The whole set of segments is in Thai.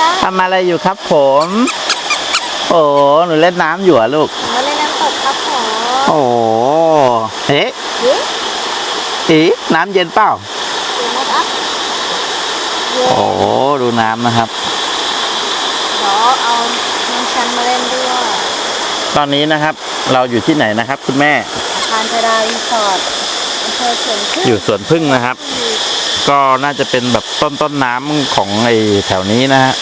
จ๊ะทำอะไรอยู่ครับผม โอ้หนูเล่นน้ำอยู่เหรอะลูกมาเล่นน้ำตกครับผมโอ้เอ๊ะเฮ้ยอีน้ำเย็นเปล่าเดี๋ยวนะครับเดี๋ยวโอ้ดูน้ำนะครับเดี๋ยวเอาน้องชันมาเล่นด้วยตอนนี้นะครับ เราอยู่ที่ไหนนะครับ คุณแม่อาคารชดารีสอร์ทอำเภอสวนพึ่งอยู่สวนพึ่งนะครับ ก็น่าจะเป็นแบบต้นต้นน้ำของไอ้แถวนี้นะฮะ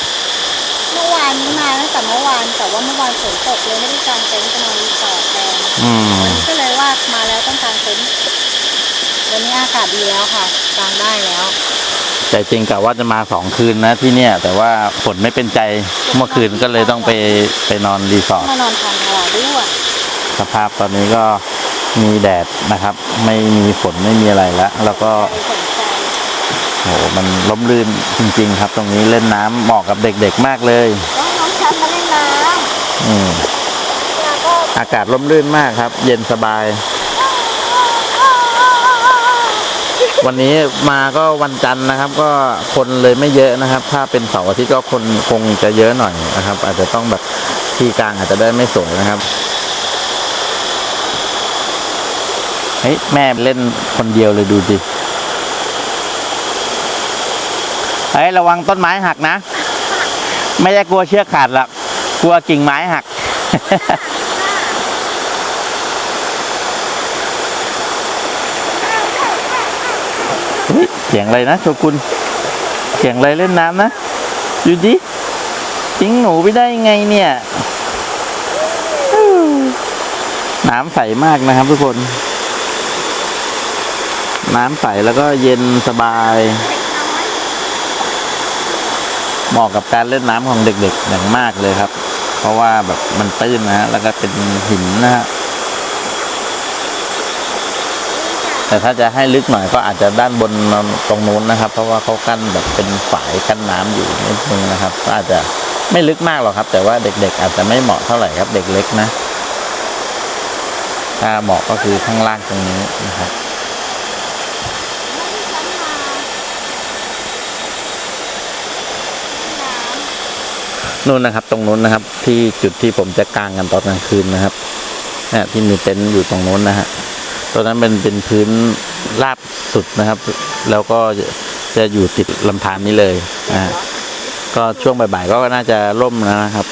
เมื่อวานนี้มาตั้งแต่เมื่อวานแต่ว่าเมื่อวานฝนตกเลยไม่ได้กางเต็นท์จะนอนรีสอร์ทแทนอืมวันนี้ก็เลยว่ามาแล้วต้องกางเต็นท์วันนี้อากาศดีแล้วค่ะกางได้แล้วแต่จริงกะว่าจะมาสองคืนนะที่เนี่ย แต่ว่าฝนไม่เป็นใจเมื่อคืนก็เลยต้องไปไปนอนรีสอร์ทมานอนทานกลาด้วยสภาพตอนนี้ก็มีแดดนะครับ ไม่มีฝนไม่มีอะไรแล้วแล้วก็ใครสนใจโหมันล้มลื่นจริง ๆ ครับ ตรงนี้เล่นน้ำเหมาะกับเด็กๆมากเลยน้องน้องชันมาเล่นน้อืมำแล้วก็อากาศล้มลื่นมากครับ เย็นสบาย วันนี้มาก็วันจันทร์นะครับ ก็คนเลยไม่เยอะนะครับ ถ้าเป็นเสาร์อาทิตย์ก็คนคงจะเยอะหน่อยนะครับ อาจจะต้องแบบที่กลางอาจจะได้ไม่สวยนะครับเฮ้ยแม่เล่นคนเดียวเลยดูสิ เฮ้ยระวังต้นไม้หักนะ ไม่ได้กลัวเชือกขาดหรอกกลัวกิ่งไม้หักเฮ้ยเสียงอะไรนะโชกุนเสียงอะไรเล่นน้ำนะดูดิทิ้งหนูไปได้ยังไงเนี่ยน้ำใสมากนะครับทุกคน น้ำใสแล้วก็เย็นสบาย เหมาะกับการเล่นน้ำของเด็กๆ อย่างมากเลยครับ เพราะว่าแบบมันตื้นนะฮะแล้วก็เป็นหินนะฮะแต่ถ้าจะให้ลึกหน่อยก็อาจจะด้านบนตรงนู้นนะครับ เพราะว่าเขากั้นแบบเป็นฝายกั้นน้ำอยู่นิดนึงนะครับ ก็อาจจะไม่ลึกมากหรอกครับ แต่ว่าเด็กๆ อาจจะไม่เหมาะเท่าไหร่ครับ เด็กเล็กนะถ้าเหมาะก็คือข้างล่างตรงนี้นะครับ นู่นนะครับ ตรงนู้นนะครับ ที่จุดที่ผมจะกางกันตอนกลางคืนนะครับเนี่ยที่มีเต็นท์อยู่ตรงนู้นนะฮะตรงนั้นเป็นเป็นพื้นราบสุดนะครับ แล้วก็จะจะอยู่ติดลำธารนี้เลยนะฮะก็ช่วงบ่ายๆก็น่าจะร่มแล้วนะครับ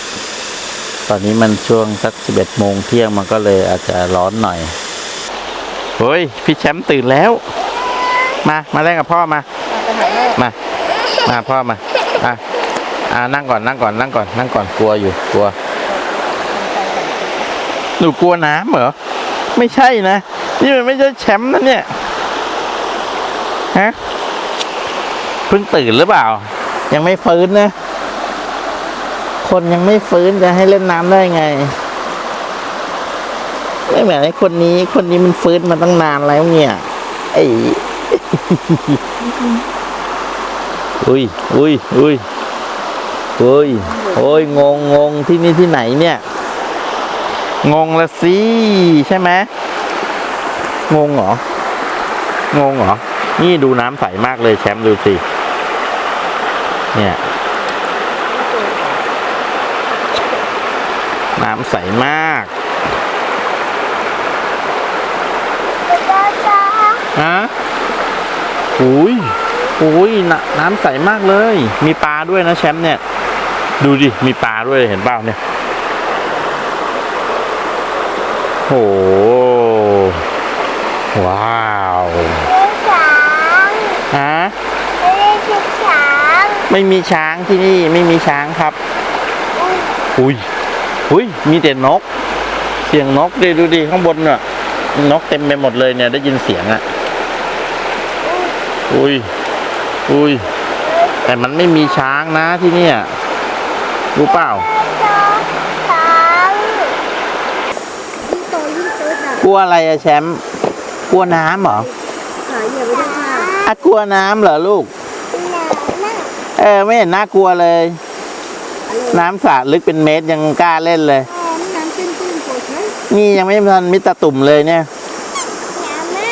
ตอนนี้มันช่วงสักสิบเอ็ดโมงเที่ยงมันก็เลยอาจจะร้อนหน่อยเฮ้ยพี่แชมป์ตื่นแล้ว มามาเล่นกับพ่อมาไปหาแม่มา มาพ่อมาอะ อ่านั่งก่อนนั่งก่อนนั่งก่อนนั่งก่อนกลัวอยู่กลัว หนูกลัวน้ำเหรอ ไม่ใช่นะ นี่มันไม่ใช่แชมป์นะเนี่ย ฮะ เพิ่งตื่นหรือเปล่า ยังไม่ฟื้นนะ คนยังไม่ฟื้นจะให้เล่นน้ำได้ไง ไม่เหมือนไอ้คนนี้ คนนี้มันฟื้นมาตั้งนานแล้วเนี่ย ไอ้ อุ้ยอุ้ยอุ้ย อุ้ยโอ้ยงงงงที่นี่ที่ไหนเนี่ย งงละสิใช่ไหมงงเหรองงเหรอ นี่ดูน้ำใสมากเลยแชมป์ดูสิ เนี่ย น้ำใสมากฮะอุ้ยอุ้ยน้ำใสมากเลย มีปลาด้วยนะแชมป์เนี่ย ดูดิ มีปลาด้วยเห็นเปล่าเนี่ยโหว้าวฮะไม่มีช้างที่นี่ไม่มีช้างครับ อุ้ยอุ้ยมีแต่นก เสียงนกดิดูดิข้างบนน่ะนกเต็มไปหมดเลยเนี่ยได้ยินเสียงอะ่ะ อุ้ย อุ้ย แต่มันไม่มีช้างนะที่เนี่ย รู้เปล่ายิ่งโตยิ่งตื้นอะกลัวอะไรอะแชมป์ กลัวน้ำเหรอขาเหยียบไว้ด้วยค่ะอะกลัวน้ำเหรอลูก เออไม่เห็นน่ากลัวเลย น้ำสระลึกเป็นเมตรยังกล้าเล่นเลยอ๋อนี่น้ำตื้นๆโผล่ใช่นี่ยังไม่ทันมิตรตุ่มเลยเนี่ยแม่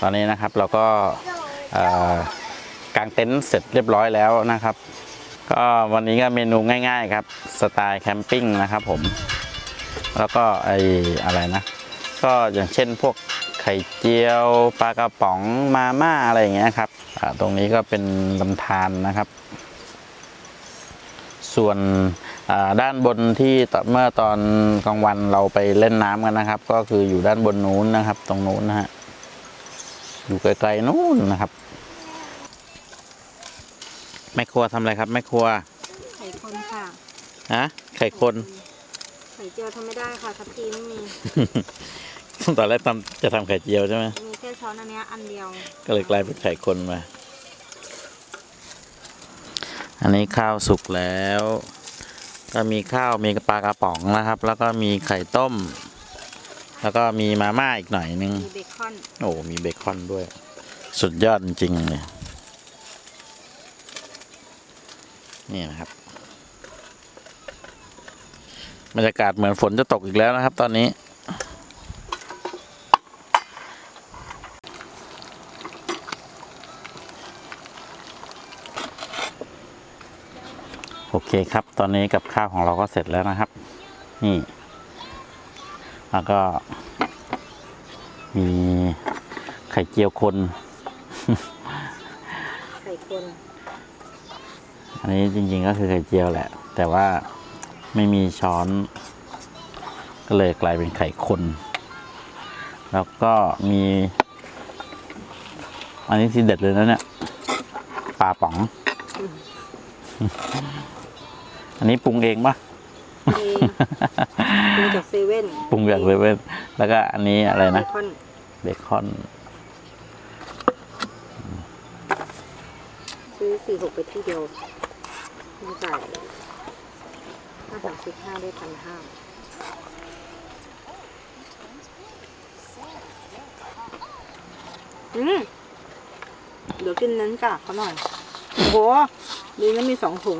ตอนนี้นะครับเราก็เอ่อกางเต็นท์เสร็จเรียบร้อยแล้วนะครับ ก็วันนี้ก็เมนูง่าย ๆ ครับสไตล์แคมปิ้งนะครับผม แล้วก็ไออะไรนะ ก็อย่างเช่นพวกไข่เจียวปลากระป๋องมาม่าอะไรอย่างเงี้ยครับตรงนี้ก็เป็นลำธารนะครับ ส่วนด้านบนที่เมื่อตอนกลางวันเราไปเล่นน้ำกันนะครับ ก็คืออยู่ด้านบนนู้นนะครับ ตรงนู้นนะฮะอยู่ไกลๆนู้นนะครับ แม่ครัวทำอะไรครับแม่ครัว ไข่คนค่ะ ฮะ ไข่คน ไข่เจียวทำไม่ได้ค่ะทัพพีไม่มี ตอนแรกทำจะทำไข่เจียวใช่ไหมมีแค่ช้อนอันเนี้ยอันเดียว ก็เลยกลายเป็นไข่คนมา อันนี้ข้าวสุกแล้ว ก็มีข้าวมีปลากระป๋องนะครับ แล้วก็มีไข่ต้ม แล้วก็มีมาม่าอีกหน่อยนึง มีเบคอน โอ้ มีเบคอนด้วย สุดยอดจริงๆเลย นี่นะครับบรรยากาศเหมือนฝนจะตกอีกแล้วนะครับ ตอนนี้ โอเคครับ ตอนนี้กับข้าวของเราก็เสร็จแล้วนะครับ นี่ แล้วก็ มีไข่เจียวคน ไข่คน อันนี้จริง ๆ ก็คือไข่เจียวแหละ แต่ว่าไม่มีช้อน ก็เลยกลายเป็นไข่คนแล้วก็มี อันนี้ทีเด็ดเลยนะเนี่ยปลาป๋อง อันนี้ปรุงเองปะมีมีจากเซเว่นปรุงจากเลยเว้ยแล้วก็อันนี้อะไรนะเบคอนเบคอนซื้อสี่หกไปที่เดียว ไม่จ่ายห้าสามสิบห้าได้พันห้าอืมเดี๋ยวกินนั้นกากเขาหน่อย โอ้โหดีนะมีสองถุง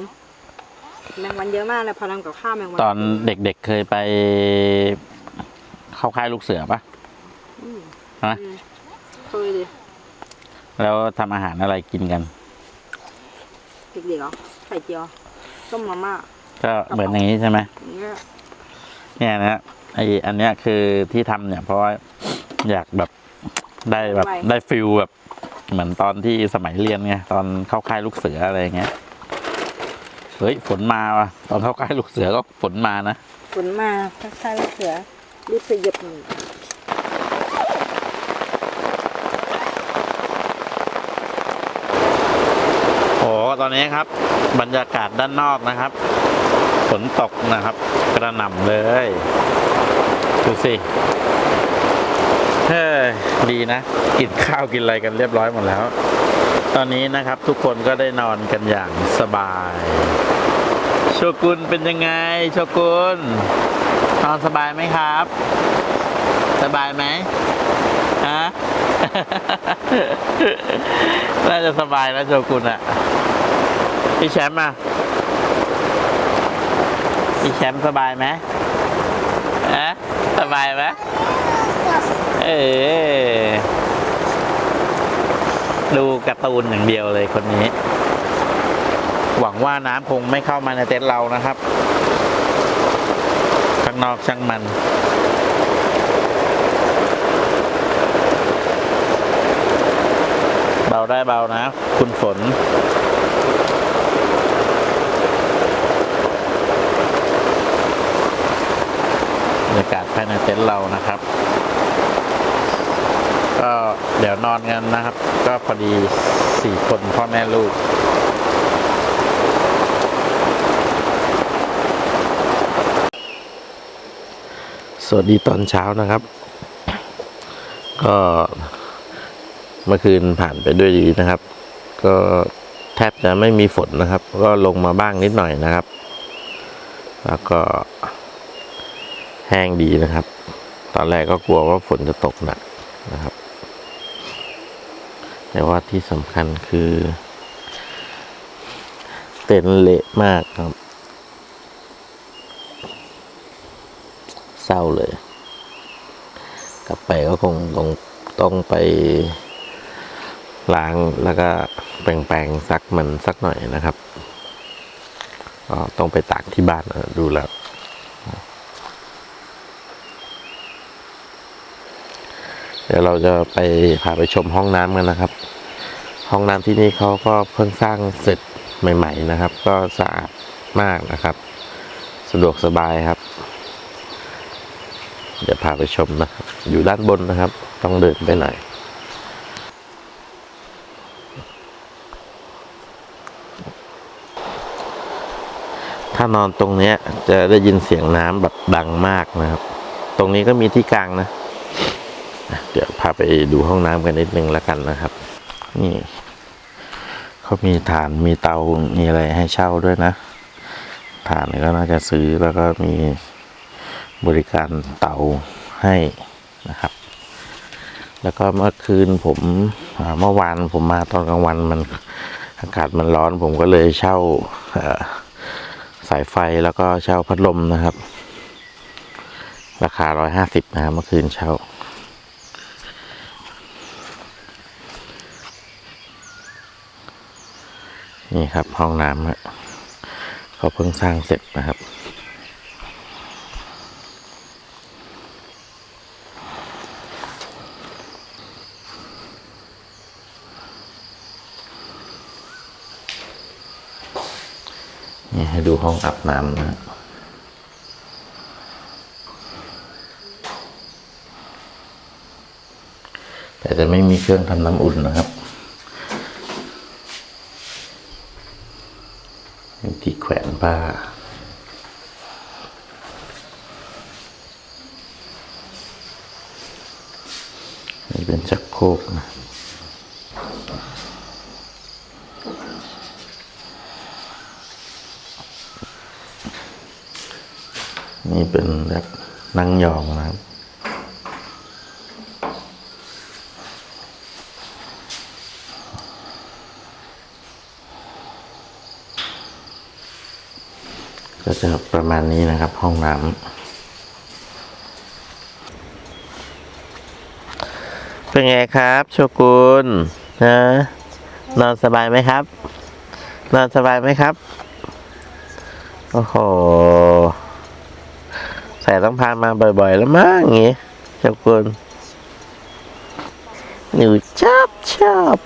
แมงวันเยอะมากเลยพลังกับข้าวแมงวันตอนเด็กๆเคยไป เข้าค่ายลูกเสือปะอืมฮะอืมเคยดิแล้วทำอาหารอะไรกินกัน เด็กๆเหรอไข่เจียวต้มมาม่าก็เหมือนอย่างนี้ใช่ไหมอย่างเงี้ยเนี่ยนะไออันเนี้ยคือที่ทำเนี่ย เพราะว่าอยากแบบได้แบบได้ฟิลแบบเหมือนตอนที่สมัยเรียนไงตอนเข้าค่ายลูกเสืออะไรอย่างเงี้ยเฮ้ยฝนมาว่ะตอนเข้าค่ายลูกเสือก็ฝนมานะ ฝนมาทักทายลูกเสือรีบไปเหยียบหนึ่ง ตอนนี้ครับ บรรยากาศด้านนอกนะครับ ฝนตกนะครับ กระหน่ำเลย ดูสิเฮ้ยดีนะ กินข้าวกินอะไรกันเรียบร้อยหมดแล้ว ตอนนี้นะครับทุกคนก็ได้นอนกันอย่างสบายโชกุนเป็นยังไงโชกุนนอนสบายไหมครับ สบายไหมฮะน่าจะสบายแล้วโชกุนอะ พี่แชมป์อะพี่แชมป์สบายไหมอะสบายไหมเออดูการ์ตูนอย่างเดียวเลยคนนี้ หวังว่าน้ำคงไม่เข้ามาในเต็นท์เรานะครับ ข้างนอกช่างมันเบาได้เบานะ คุณฝน รรยากาศภายในเต็นท์เรานะครับ ก็เดี๋ยวนอนกันนะครับ ก็พอดีสี่คนพ่อแม่ลูกสวัสดีตอนเช้านะครับ ก็เมื่อคืนผ่านไปด้วยดีนะครับ ก็แทบจะไม่มีฝนนะครับ ก็ลงมาบ้างนิดหน่อยนะครับ แล้วก็ แห้งดีนะครับ ตอนแรกก็กลัวว่าฝนจะตกหนักนะครับ แต่ว่าที่สำคัญคือ เต็นเละมากครับ เศร้าเลย กลับไปก็คงต้องต้องไปล้างแล้วก็แปรงๆซักมันสักหน่อยนะครับ ก็ต้องไปตากที่บ้านดูแล้ว เดี๋ยวเราจะไปพาไปชมห้องน้ำกันนะครับ ห้องน้ำที่นี่เขาก็เพิ่งสร้างเสร็จใหม่ ๆนะครับ ก็สะอาดมากนะครับ สะดวกสบายครับ เดี๋ยวพาไปชมนะครับ อยู่ด้านบนนะครับ ต้องเดินไปหน่อยถ้านอนตรงเนี้ยจะได้ยินเสียงน้ำแบบดังมากนะครับ ตรงนี้ก็มีที่กลางนะาไปดูห้องน้ำกันนิดนึงแล้วกันนะครับ นี่เขามีฐานมีเตา มีอะไรให้เช่าด้วยนะฐานก็น่าจะซื้อแล้วก็มีบริการเตาให้นะครับ แล้วก็เมื่อคืนผมเมื่อวานผมมาตอนกลางวันมันอากาศมันร้อนผมก็เลยเช่าสายไฟแล้วก็เช่าพัดลมนะครับ ราคาร้อยห้าสิบนะครับเมื่อคืนเช่า นี่ครับห้องน้ำฮะเขาเพิ่งสร้างเสร็จนะครับ นี่ให้ดูห้องอาบน้ำนะฮะแต่จะไม่มีเครื่องทำน้ำอุ่นนะครับ มี ป้า นี่เป็นชักโครกนะนี่เป็นแบบนั่งยองนะครับ ก็จะประมาณนี้นะครับ ห้องน้ำเป็นไงครับโชกุนนะนอนสบายไหมครับ นอนสบายไหมครับ โอ้โหใส่ต้องพามาบ่อย ๆ แล้วมั้งอย่างงี้โชกุนหนูชอบชอบ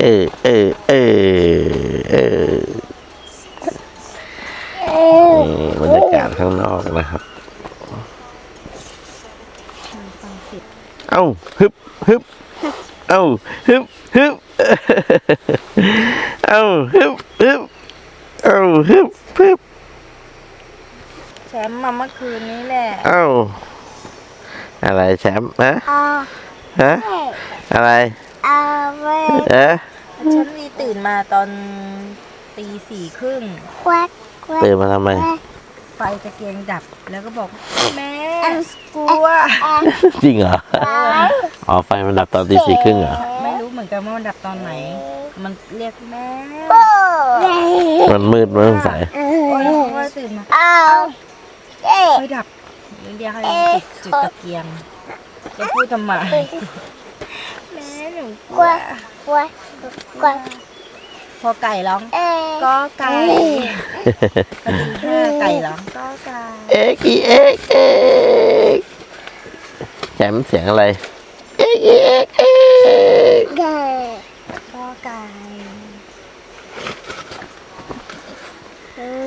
เออเออเออเออนี่บรรยากาศข้างนอกนะครับ เอ้าฮึบฮึบเอ้าฮึบฮึบเอ้าฮึบฮึบเอ้าฮึบฮึบแชมป์มาเมื่อคืนนี้แหละ เอ้าอะไรแชมป์ฮะฮะอะไร เอาไว้เอ๊ะฉันรีตื่นมาตอนตีสี่ครึ่งควักควักตื่นมาทำไม ไฟตะเกียงดับแล้วก็บอกแม่อันกลัวจริงเหรออ๋อไฟมันดับตอนตีสี่ครึ่งเหรอไม่รู้เหมือนกันว่ามันดับตอนไหน มันเรียกแม่โอ้มันมืดมันสงสัยเอโอ้ยอเพราะว่าตื่นมาเอาเอ๊ะไฟดับเดียวให้จุดจุดตะเกียงจะพูดทำไมแม่หนู กคลัววักควักควักพอไก่ร้องเอ๊ะก็ไก่กระดิ่งห้าไก่ร้องก็ไก่เอ็กอีเอ็กเอ็กแชมป์เสียงอะไรเอ็กอีเอ็กเอ็กเด้อก็ไก่เออ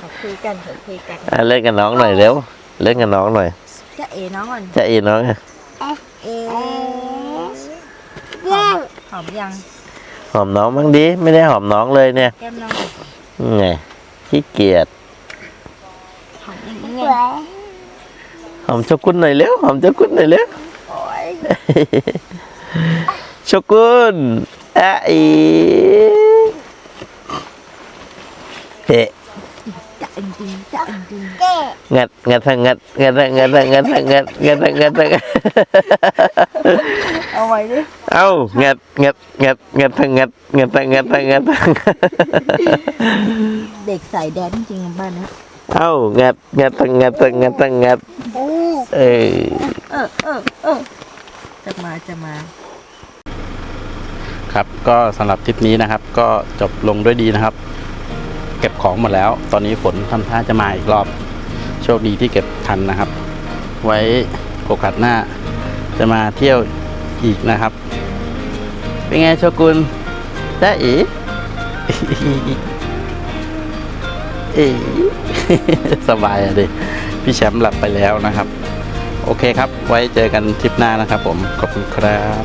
ขอคุยกันขอคุยกัน อะเล่นกับน้องหน่อยเร็ว เล่นกับน้องหน่อย จะเอน้องก่อน จะอีน้องอะ เอเย่งหอมยัง หอมน้องบ้างดิไม่ได้หอมน้องเลยเนี่ยแก้มน้องไงขี้เกียจหอมยังสไงวยหอมเจ้ากุนหน่อยเร็วหอมเจ้ากุนหน่อยเร็วโอ้ยโชกุนอะอีเฮ้ จะจริงๆจะจริงเจ๊งัดงัดทางงัดงัดทางงัดทางงัดทางงัดงัดทางงัดทางงัดๆเอาไว้ดิเอ้างัดงัดงัดงัดทางงัดงัดทางงัดทางงัดทางงัดเด็กใส่แดนจริงๆบ้านนะเอ้างัดงัดทางงัดทางงัดทางงัดเออเออเออเออเออจะมาจะมาครับก็สำหรับทริปนี้นะครับ ก็จบลงด้วยดีนะครับ เก็บของหมดแล้ว ตอนนี้ฝนทำท่าจะมาอีกรอบ โชคดีที่เก็บทันนะครับ ไว้โอกาสหน้า จะมาเที่ยวอีกนะครับ เป็นไงโชกุนได้อีเอ๋สบายอะดิพี่แชมป์หลับไปแล้วนะครับ โอเคครับ ไว้เจอกันทริปหน้านะครับผม ขอบคุณครับ